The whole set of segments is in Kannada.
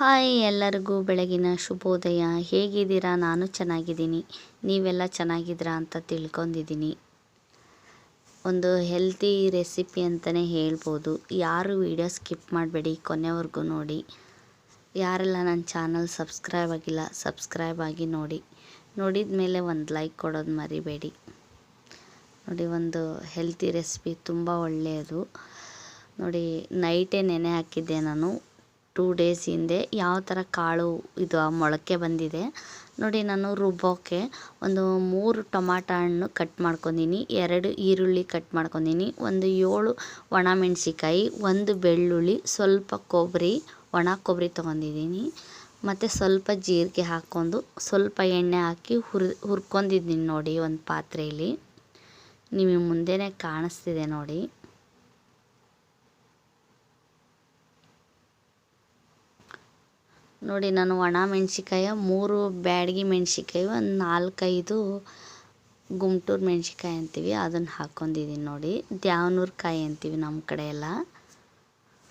ಹಾಯ್ ಎಲ್ಲರಿಗೂ ಬೆಳಗಿನ ಶುಭೋದಯ. ಹೇಗಿದ್ದೀರಾ? ನಾನು ಚೆನ್ನಾಗಿದ್ದೀನಿ. ನೀವೆಲ್ಲ ಚೆನ್ನಾಗಿದ್ದೀರಾ ಅಂತ ತಿಳ್ಕೊಂಡಿದ್ದೀನಿ. ಒಂದು ಹೆಲ್ತಿ ರೆಸಿಪಿ ಅಂತಲೇ ಹೇಳ್ಬೋದು. ಯಾರು ವಿಡಿಯೋ ಸ್ಕಿಪ್ ಮಾಡಬೇಡಿ, ಕೊನೆವರೆಗೂ ನೋಡಿ. ಯಾರೆಲ್ಲ ನನ್ನ ಚಾನಲ್ ಸಬ್ಸ್ಕ್ರೈಬ್ ಆಗಿಲ್ಲ ಸಬ್ಸ್ಕ್ರೈಬ್ ಆಗಿ ನೋಡಿ. ನೋಡಿದ ಮೇಲೆ ಒಂದು ಲೈಕ್ ಕೊಡೋದು ಮರಿಬೇಡಿ. ನೋಡಿ, ಒಂದು ಹೆಲ್ತಿ ರೆಸಿಪಿ ತುಂಬ ಒಳ್ಳೆಯದು. ನೋಡಿ ನೈಟೇ ನೆನೆ ಹಾಕಿದ್ದೆ ನಾನು. ಟೂ ಡೇಸ್ ಹಿಂದೆ ಯಾವ ಥರ ಕಾಳು ಇದು ಮೊಳಕೆ ಬಂದಿದೆ. ನೋಡಿ ನಾನು ರುಬ್ಬೋಕ್ಕೆ ಒಂದು ಮೂರು ಟೊಮಾಟೊ ಹಣ್ಣು ಕಟ್ ಮಾಡ್ಕೊಂಡಿನಿ, ಎರಡು ಈರುಳ್ಳಿ ಕಟ್ ಮಾಡ್ಕೊಂಡಿನಿ, ಒಂದು ಏಳು ಒಣ ಮೆಣಸಿಕಾಯಿ ಒಂದು ಬೆಳ್ಳುಳ್ಳಿ, ಸ್ವಲ್ಪ ಕೊಬ್ಬರಿ, ಒಣ ಕೊಬ್ಬರಿ ತೊಗೊಂಡಿದ್ದೀನಿ ಮತ್ತು ಸ್ವಲ್ಪ ಜೀರಿಗೆ ಹಾಕ್ಕೊಂಡು ಸ್ವಲ್ಪ ಎಣ್ಣೆ ಹಾಕಿ ಹುರ್ ಹುರ್ಕೊಂಡಿದ್ದೀನಿ ನೋಡಿ ಒಂದು ಪಾತ್ರೆಯಲ್ಲಿ ನಿಮಗೆ ಮುಂದೆನೇ ಕಾಣಿಸ್ತಿದೆ ನೋಡಿ. ನೋಡಿ, ನಾನು ಒಣ ಮೆಣ್ಸಿಕಾಯ ಮೂರು ಬ್ಯಾಡಗಿ ಮೆಣ್ಸಿಕಾಯಿ ಒಂದು ನಾಲ್ಕೈದು ಗುಂಟೂರು ಮೆಣ್ಸಿಕಾಯಿ ಅಂತೀವಿ. ಅದನ್ನು ಹಾಕ್ಕೊಂಡಿದ್ದೀನಿ ನೋಡಿ. ದ್ಯಾವನೂರು ಕಾಯಿ ಅಂತೀವಿ ನಮ್ಮ ಕಡೆ ಎಲ್ಲ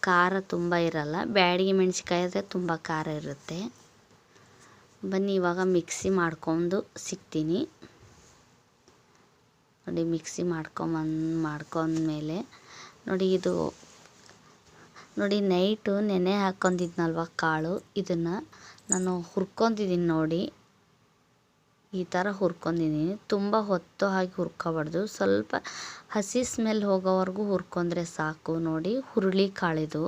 ಖಾರ ತುಂಬ ಇರಲ್ಲ. ಬ್ಯಾಡಗಿ ಮೆಣ್ಸಿಕಾಯಿ ಆದರೆ ತುಂಬ ಖಾರ ಇರುತ್ತೆ. ಬನ್ನಿ, ಇವಾಗ ಮಿಕ್ಸಿ ಮಾಡ್ಕೊಂಡು ಸಿಗ್ತೀನಿ. ನೋಡಿ, ಮಿಕ್ಸಿ ಮಾಡ್ಕೊಂಬಂದು, ಮಾಡ್ಕೊಂಡ್ಮೇಲೆ ನೋಡಿ, ಇದು ನೋಡಿ, ನೈಟು ನೆನೆ ಹಾಕ್ಕೊಂಡಿದ್ನಲ್ವ ಕಾಳು? ಇದನ್ನು ನಾನು ಹುರ್ಕೊಂಡಿದ್ದೀನಿ ನೋಡಿ. ಈ ಥರ ಹುರ್ಕೊಂಡಿದ್ದೀನಿ ತುಂಬ ಹೊತ್ತು ಹಾಕಿ ಹುರ್ಕೋಬಾರ್ದು. ಸ್ವಲ್ಪ ಹಸಿ ಸ್ಮೆಲ್ ಹೋಗೋವರೆಗೂ ಹುರ್ಕೊಂಡ್ರೆ ಸಾಕು ನೋಡಿ. ಹುರುಳಿ ಕಾಳಿದು.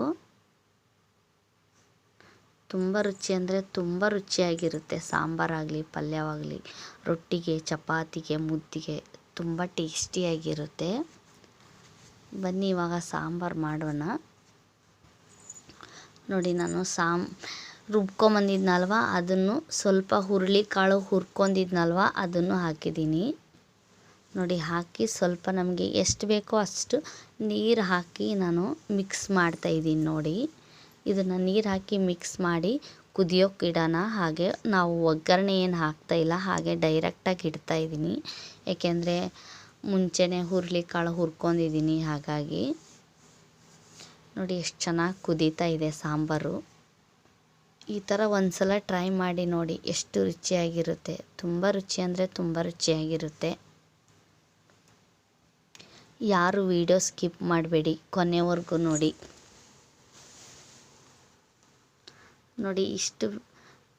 ತುಂಬ ರುಚಿ ಅಂದರೆ ತುಂಬ ರುಚಿಯಾಗಿರುತ್ತೆ. ಸಾಂಬಾರಾಗಲಿ, ಪಲ್ಯವಾಗಲಿ, ರೊಟ್ಟಿಗೆ, ಚಪಾತಿಗೆ, ಮುದ್ದಿಗೆ ತುಂಬ ಟೇಸ್ಟಿಯಾಗಿರುತ್ತೆ. ಬನ್ನಿ, ಇವಾಗ ಸಾಂಬಾರು ಮಾಡೋಣ. ನೋಡಿ ನಾನು ಸಾಮ್ ರುಬ್ಕೊಂಬಂದಿದ್ನಲ್ವ? ಅದನ್ನು ಸ್ವಲ್ಪ ಹುರುಳಿ ಕಾಳು ಹುರ್ಕೊಂಡಿದ್ನಲ್ವ? ಅದನ್ನು ಹಾಕಿದ್ದೀನಿ. ನೋಡಿ, ಹಾಕಿ ಸ್ವಲ್ಪ ನಮಗೆ ಎಷ್ಟು ಬೇಕೋ ಅಷ್ಟು ನೀರು ಹಾಕಿ ನಾನು ಮಿಕ್ಸ್ ಮಾಡ್ತಾಯಿದ್ದೀನಿ ನೋಡಿ. ಇದನ್ನು ನೀರು ಹಾಕಿ ಮಿಕ್ಸ್ ಮಾಡಿ ಕುದಿಯೋಕೆ ಇಡೋಣ ಹಾಗೆ ನಾವು ಒಗ್ಗರಣೆ ಏನು ಹಾಕ್ತಾಯಿಲ್ಲ ಹಾಗೆ ಡೈರೆಕ್ಟಾಗಿ ಇಡ್ತಾಯಿದ್ದೀನಿ ಏಕೆಂದರೆ ಮುಂಚೆನೇ ಹುರುಳಿ ಕಾಳು ಹುರ್ಕೊಂಡಿದ್ದೀನಿ, ಹಾಗಾಗಿ. ನೋಡಿ ಎಷ್ಟು ಚೆನ್ನಾಗಿ ಕುದೀತಾ ಇದೆ ಸಾಂಬಾರು. ಈ ಥರ ಒಂದು ಸಲ ಟ್ರೈ ಮಾಡಿ ನೋಡಿ ಎಷ್ಟು ರುಚಿಯಾಗಿರುತ್ತೆ. ತುಂಬ ರುಚಿ ಅಂದರೆ ತುಂಬ ರುಚಿಯಾಗಿರುತ್ತೆ. ಯಾರು ವಿಡಿಯೋ ಸ್ಕಿಪ್ ಮಾಡಬೇಡಿ, ಕೊನೆವರೆಗೂ ನೋಡಿ. ನೋಡಿ ಇಷ್ಟು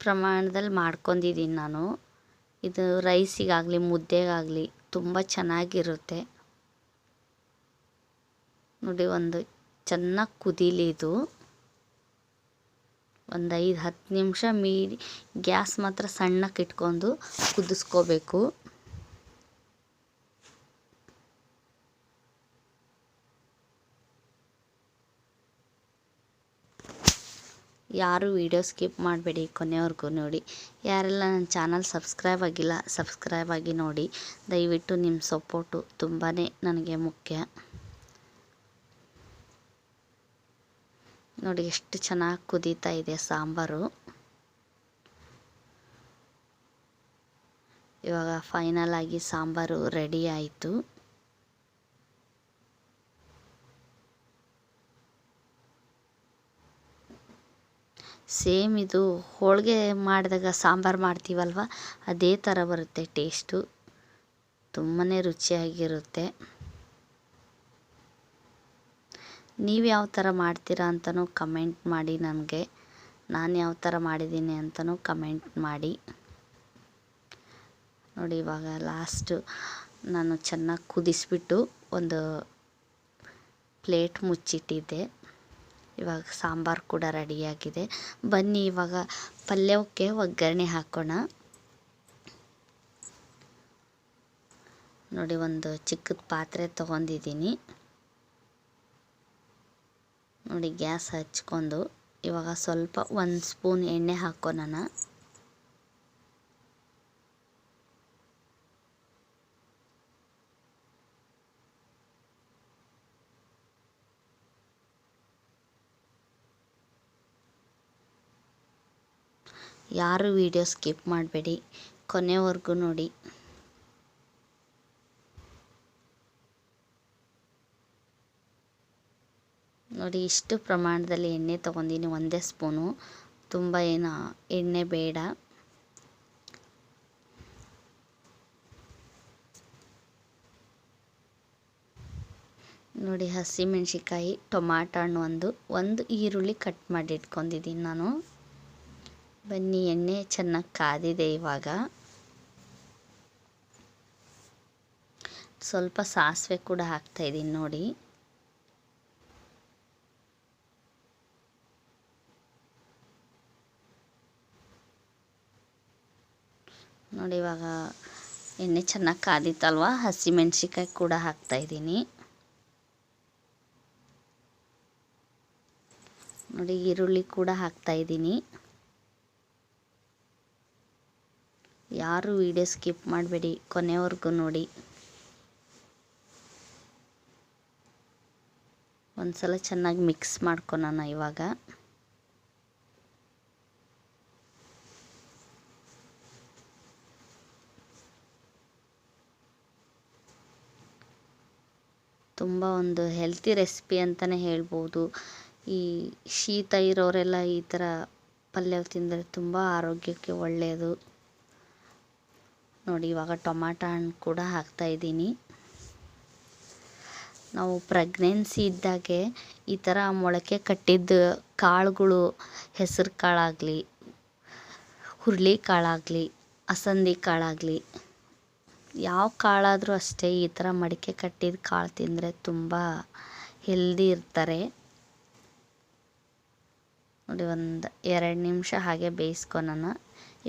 ಪ್ರಮಾಣದಲ್ಲಿ ಮಾಡ್ಕೊಂಡಿದ್ದೀನಿ ನಾನು. ಇದು ರೈಸಿಗಾಗಲಿ, ಮುದ್ದೆಗಾಗಲಿ ತುಂಬ ಚೆನ್ನಾಗಿರುತ್ತೆ. ನೋಡಿ ಒಂದು ಚೆನ್ನಾಗಿ ಕುದೀಲಿ ಇದು. ಒಂದು ಐದು, ಹತ್ತು ನಿಮಿಷ ಮೀಡಿ ಗ್ಯಾಸ್ ಮಾತ್ರ ಸಣ್ಣಕ್ಕೆ ಇಟ್ಕೊಂಡು ಕುದಿಸ್ಕೋಬೇಕು. ಯಾರು ವಿಡಿಯೋ ಸ್ಕಿಪ್ ಮಾಡಬೇಡಿ ಕೊನೆವರೆಗೂ ನೋಡಿ. ಯಾರೆಲ್ಲ ನನ್ನ ಚಾನಲ್ ಸಬ್ಸ್ಕ್ರೈಬ್ ಆಗಿಲ್ಲ, ಸಬ್ಸ್ಕ್ರೈಬ್ ಆಗಿ ನೋಡಿ. ದಯವಿಟ್ಟು ನಿಮ್ಮ ಸಪೋರ್ಟು ತುಂಬಾ ನನಗೆ ಮುಖ್ಯ. ನೋಡಿ ಎಷ್ಟು ಚೆನ್ನಾಗಿ ಕುದೀತಾ ಇದೆ ಸಾಂಬಾರು. ಇವಾಗ ಫೈನಲ್ ಆಗಿ ಸಾಂಬಾರು ರೆಡಿ ಆಯಿತು. ಸೇಮ್ ಇದು ಹೋಳಿಗೆ ಮಾಡಿದಾಗ ಸಾಂಬಾರು ಮಾಡ್ತೀವಲ್ವ, ಅದೇ ಥರ ಬರುತ್ತೆ ಟೇಸ್ಟು ತುಂಬಾ ರುಚಿಯಾಗಿರುತ್ತೆ. ನೀವು ಯಾವ ಥರ ಮಾಡ್ತೀರಾ ಅಂತಲೂ ಕಮೆಂಟ್ ಮಾಡಿ ನನಗೆ. ನಾನು ಯಾವ ಥರ ಮಾಡಿದ್ದೀನಿ ಅಂತಲೂ ಕಮೆಂಟ್ ಮಾಡಿ. ನೋಡಿ ಇವಾಗ ಲಾಸ್ಟು ನಾನು ಚೆನ್ನಾಗಿ ಕುದಿಸ್ಬಿಟ್ಟು ಒಂದು ಪ್ಲೇಟ್ ಮುಚ್ಚಿಟ್ಟಿದ್ದೆ. ಇವಾಗ ಸಾಂಬಾರು ಕೂಡ ರೆಡಿಯಾಗಿದೆ ಬನ್ನಿ ಇವಾಗ ಪಲ್ಯಕ್ಕೆ ಒಗ್ಗರಣೆ ಹಾಕೋಣ. ನೋಡಿ ಒಂದು ಚಿಕ್ಕದ ಪಾತ್ರೆ ತೊಗೊಂಡಿದ್ದೀನಿ. ನೋಡಿ ಗ್ಯಾಸ್ ಹಚ್ಕೊಂಡು ಇವಾಗ ಸ್ವಲ್ಪ ಒಂದು ಸ್ಪೂನ್ ಎಣ್ಣೆ ಹಾಕೋಣ ಯಾರು ವಿಡಿಯೋ ಸ್ಕಿಪ್ ಮಾಡಬೇಡಿ. ಕೊನೆವರೆಗೂ ನೋಡಿ. ನೋಡಿ, ಇಷ್ಟು ಪ್ರಮಾಣದಲ್ಲಿ ಎಣ್ಣೆ ತೊಗೊಂಡಿನಿ, ಒಂದೇ ಸ್ಪೂನು. ತುಂಬ ಏನು, ಎಣ್ಣೆ ಬೇಡ. ನೋಡಿ ಹಸಿಮೆಣ್ಸಿಕಾಯಿ ಟೊಮಾಟೊ ಹಣ್ಣು ಒಂದು ಒಂದು ಈರುಳ್ಳಿ ಕಟ್ ಮಾಡಿ ಇಟ್ಕೊಂಡಿದ್ದೀನಿ ನಾನು. ಬನ್ನಿ, ಎಣ್ಣೆ ಚೆನ್ನಾಗಿ ಕಾದಿದೆ ಇವಾಗ. ಸ್ವಲ್ಪ ಸಾಸಿವೆ ಕೂಡ ಹಾಕ್ತಾಯಿದ್ದೀನಿ ನೋಡಿ. ನೋಡಿ ಇವಾಗ ಎಣ್ಣೆ ಚೆನ್ನಾಗಿ ಕಾದಿತ್ತಲ್ವ? ಹಸಿಮೆಣ್ಸಿಕಾಯಿ ಕೂಡ ಹಾಕ್ತಾಯಿದ್ದೀನಿ ನೋಡಿ ಈರುಳ್ಳಿ ಕೂಡ ಹಾಕ್ತಾಯಿದ್ದೀನಿ ಯಾರು ವಿಡಿಯೋ ಸ್ಕಿಪ್ ಮಾಡಬೇಡಿ, ಕೊನೆವರೆಗೂ ನೋಡಿ. ಒಂದ್ಸಲ ಚೆನ್ನಾಗಿ ಮಿಕ್ಸ್ ಮಾಡ್ಕೊಳೋಣ ಇವಾಗ. ತುಂಬ ಒಂದು ಹೆಲ್ತಿ ರೆಸಿಪಿ ಅಂತಲೇ ಹೇಳ್ಬೋದು. ಈ ಶೀತ ಇರೋರೆಲ್ಲ ಈ ಥರ ಪಲ್ಯ ತಿಂದರೆ ತುಂಬ ಆರೋಗ್ಯಕ್ಕೆ ಒಳ್ಳೆಯದು ನೋಡಿ, ಇವಾಗ ಟೊಮಾಟ ಹಣ್ಣು ಕೂಡ ಹಾಕ್ತಾಯಿದ್ದೀನಿ ನಾವು ಪ್ರೆಗ್ನೆನ್ಸಿ ಇದ್ದಾಗೆ ಈ ಥರ ಮೊಳಕೆ ಕಟ್ಟಿದ್ದ ಕಾಳುಗಳು, ಹೆಸರು ಕಾಳಾಗಲಿ, ಹುರುಳಿ ಕಾಳಾಗಲಿ, ಅಸಂದಿ ಕಾಳಾಗಲಿ ಯಾವ ಕಾಳಾದರೂ ಅಷ್ಟೇ ಈ ಥರ ಮಡಿಕೆ ಕಟ್ಟಿದ ಕಾಳು ತಿಂದರೆ ತುಂಬ ಹೆಲ್ದಿ ಇರ್ತಾರೆ. ನೋಡಿ ಒಂದು ಎರಡು ನಿಮಿಷ ಹಾಗೆ ಬೇಯಿಸ್ಕೊಳೋಣ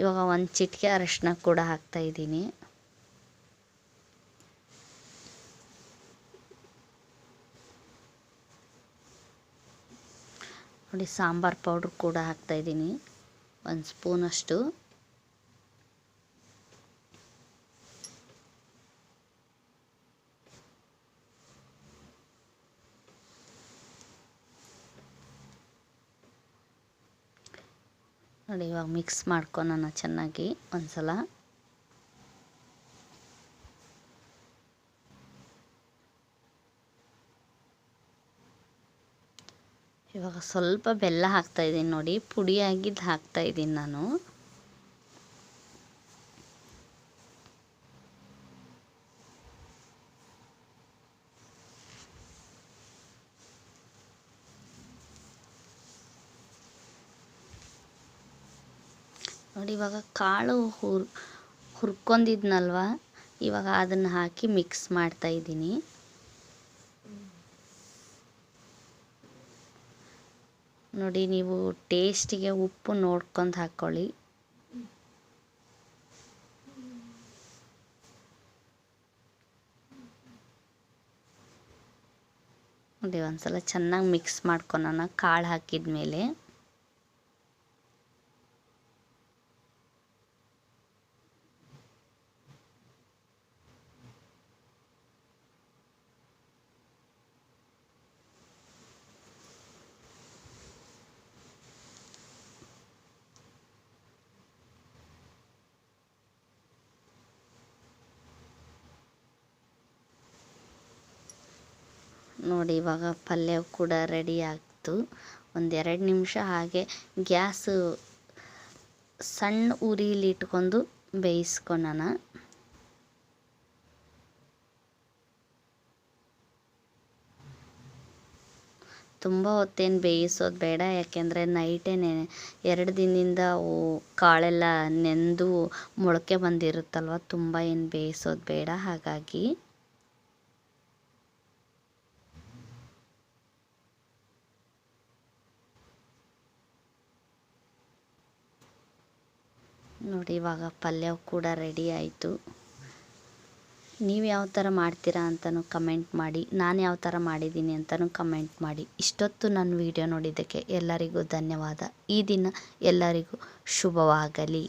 ಇವಾಗ ಒಂದು ಚಿಟಿಕೆ ಅರಿಶಿನ ಕೂಡ ಹಾಕ್ತಾ ಇದ್ದೀನಿ. ನೋಡಿ ಸಾಂಬಾರು ಪೌಡ್ರ್ ಕೂಡ ಹಾಕ್ತಾ ಇದ್ದೀನಿ. ಒಂದು ಸ್ಪೂನಷ್ಟು. ನೋಡಿ ಇವಾಗ ಮಿಕ್ಸ್ ಮಾಡ್ಕೊಳೋಣ ಚೆನ್ನಾಗಿ ಒಂದ್ಸಲ. ಇವಾಗ ಸ್ವಲ್ಪ ಬೆಲ್ಲ ಹಾಕ್ತಾಯಿದ್ದೀನಿ ನೋಡಿ ಪುಡಿಯಾಗಿದ್ದು ಹಾಕ್ತಾಯಿದ್ದೀನಿ ನಾನು. ನೋಡಿ, ಇವಾಗ ಕಾಳು ಹುರ್, ಹುರ್ಕೊಂಡಿದ್ನಲ್ವ? ಇವಾಗ ಅದನ್ನು ಹಾಕಿ ಮಿಕ್ಸ್ ಮಾಡ್ತಾ ಇದ್ದೀನಿ. ನೋಡಿ, ನೀವು ಟೇಸ್ಟಿಗೆ ಉಪ್ಪು ನೋಡ್ಕೊಂಡು ಹಾಕ್ಕೊಳ್ಳಿ ನೋಡಿ, ಒಂದ್ಸಲ ಚೆನ್ನಾಗಿ ಮಿಕ್ಸ್ ಮಾಡ್ಕೊಳೋಣ, ಕಾಳು ಹಾಕಿದ ಮೇಲೆ ನೋಡಿ, ಇವಾಗ ಪಲ್ಯ ಕೂಡ ರೆಡಿ ಆಯಿತು ಒಂದೆರಡು ನಿಮಿಷ ಹಾಗೆ ಗ್ಯಾಸು ಸಣ್ಣ ಉರಿಲಿ ಇಟ್ಕೊಂಡು ಬೇಯಿಸ್ಕೊಳೋಣ. ತುಂಬ ಹೊತ್ತೇನು ಬೇಯಿಸೋದು ಬೇಡ, ಯಾಕೆಂದರೆ ನೈಟೇ ನೆ ಎರಡು ದಿನದಿಂದ ಕಾಳೆಲ್ಲ ನೆಂದು ಮೊಳಕೆ ಬಂದಿರುತ್ತಲ್ವ, ತುಂಬ ಏನು ಬೇಯಿಸೋದು ಬೇಡ. ಹಾಗಾಗಿ ನೋಡಿ, ಇವಾಗ ಪಲ್ಯ ಕೂಡ ರೆಡಿ ಆಯಿತು. ನೀವು ಯಾವ ಥರ ಮಾಡ್ತೀರಾ ಅಂತಲೂ ಕಮೆಂಟ್ ಮಾಡಿ, ನಾನು ಯಾವ ಥರ ಮಾಡಿದ್ದೀನಿ ಅಂತಲೂ ಕಮೆಂಟ್ ಮಾಡಿ. ಇಷ್ಟೊತ್ತು ನನ್ನ ವಿಡಿಯೋ ನೋಡಿದ್ದಕ್ಕೆ ಎಲ್ಲರಿಗೂ ಧನ್ಯವಾದ. ಈ ದಿನ ಎಲ್ಲರಿಗೂ ಶುಭವಾಗಲಿ.